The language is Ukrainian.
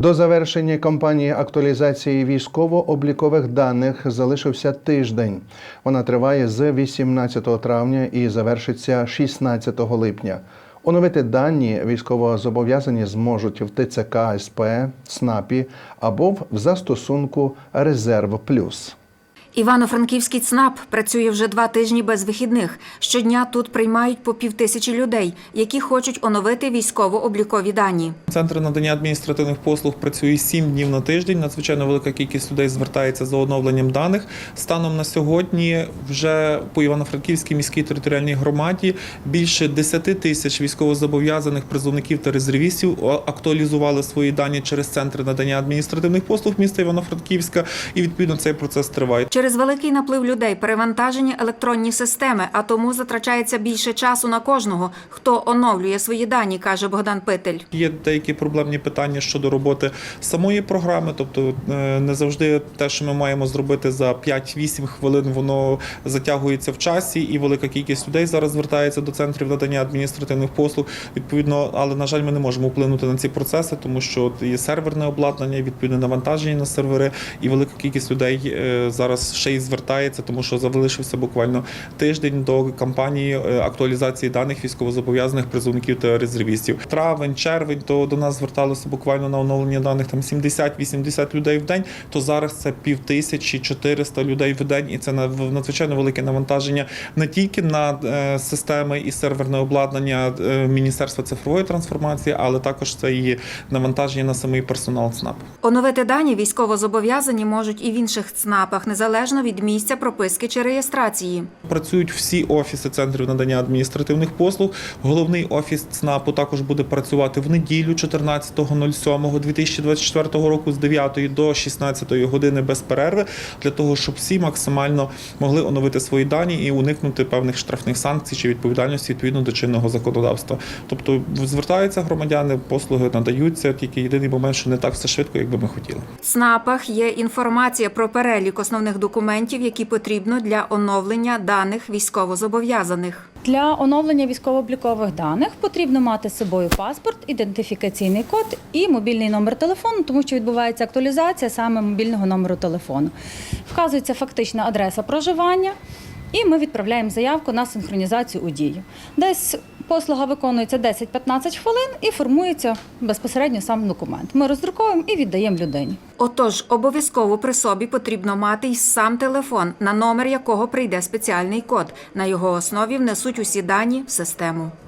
До завершення кампанії актуалізації військово-облікових даних залишився тиждень. Вона триває з 18 травня і завершиться 16 липня. Оновити дані військовозобов'язані зможуть в ТЦК СП, СНАПі або в застосунку Резерв Плюс. Івано-Франківський ЦНАП працює вже два тижні без вихідних. Щодня тут приймають по півтисячі людей, які хочуть оновити військово-облікові дані. Центр надання адміністративних послуг працює 7 днів на тиждень. Надзвичайно велика кількість людей звертається за оновленням даних. Станом на сьогодні вже по Івано-Франківській міській територіальній громаді більше 10 тисяч військовозобов'язаних призовників та резервістів актуалізували свої дані через центр надання адміністративних послуг міста Івано-Франківська, і відповідно цей процес триває. Через великий наплив людей перевантажені електронні системи, а тому затрачається більше часу на кожного, хто оновлює свої дані, каже Богдан Питель. Є деякі проблемні питання щодо роботи самої програми, тобто е, не завжди те, що ми маємо зробити за 5-8 хвилин, воно затягується в часі, і велика кількість людей зараз звертається до центрів надання адміністративних послуг. Відповідно, але на жаль, ми не можемо вплинути на ці процеси, тому що є серверне обладнання, відповідне навантаження на сервери, і велика кількість людей е, ще й звертається, тому що залишився буквально тиждень до кампанії е, актуалізації даних військовозобов'язаних призовників та резервістів. Травень, червень, то до нас зверталося буквально на оновлення даних там 70-80 людей в день. То зараз це пів тисячі 400 людей в день, і це на- надзвичайно велике навантаження не тільки на е, системи і серверне обладнання е, Міністерства цифрової трансформації, але також це і навантаження на самий персонал ЦНАП. Оновити дані військовозобов'язані можуть і в інших ЦНАПах, незалежно від місця прописки чи реєстрації. Працюють всі офіси центрів надання адміністративних послуг. Головний офіс ЦНАПу також буде працювати в неділю 14.07.2024 року з 9 до 16 години без перерви для того, щоб всі максимально могли оновити свої дані і уникнути певних штрафних санкцій чи відповідальності відповідно до чинного законодавства. Тобто звертаються громадяни, послуги надаються. Тільки єдиний момент, що не так все швидко, як би ми хотіли. В ЦНАПах є інформація про перелік основних документів, які потрібно для оновлення даних військовозобов'язаних. Для оновлення військово-облікових даних потрібно мати з собою паспорт, ідентифікаційний код і мобільний номер телефону, тому що відбувається актуалізація саме мобільного номеру телефону. Вказується фактична адреса проживання, і ми відправляємо заявку на синхронізацію у дію. Десь послуга виконується 10-15 хвилин і формується безпосередньо сам документ. Ми роздруковуємо і віддаємо людині. Отож, обов'язково при собі потрібно мати й сам телефон, на номер якого прийде спеціальний код. На його основі внесуть усі дані в систему.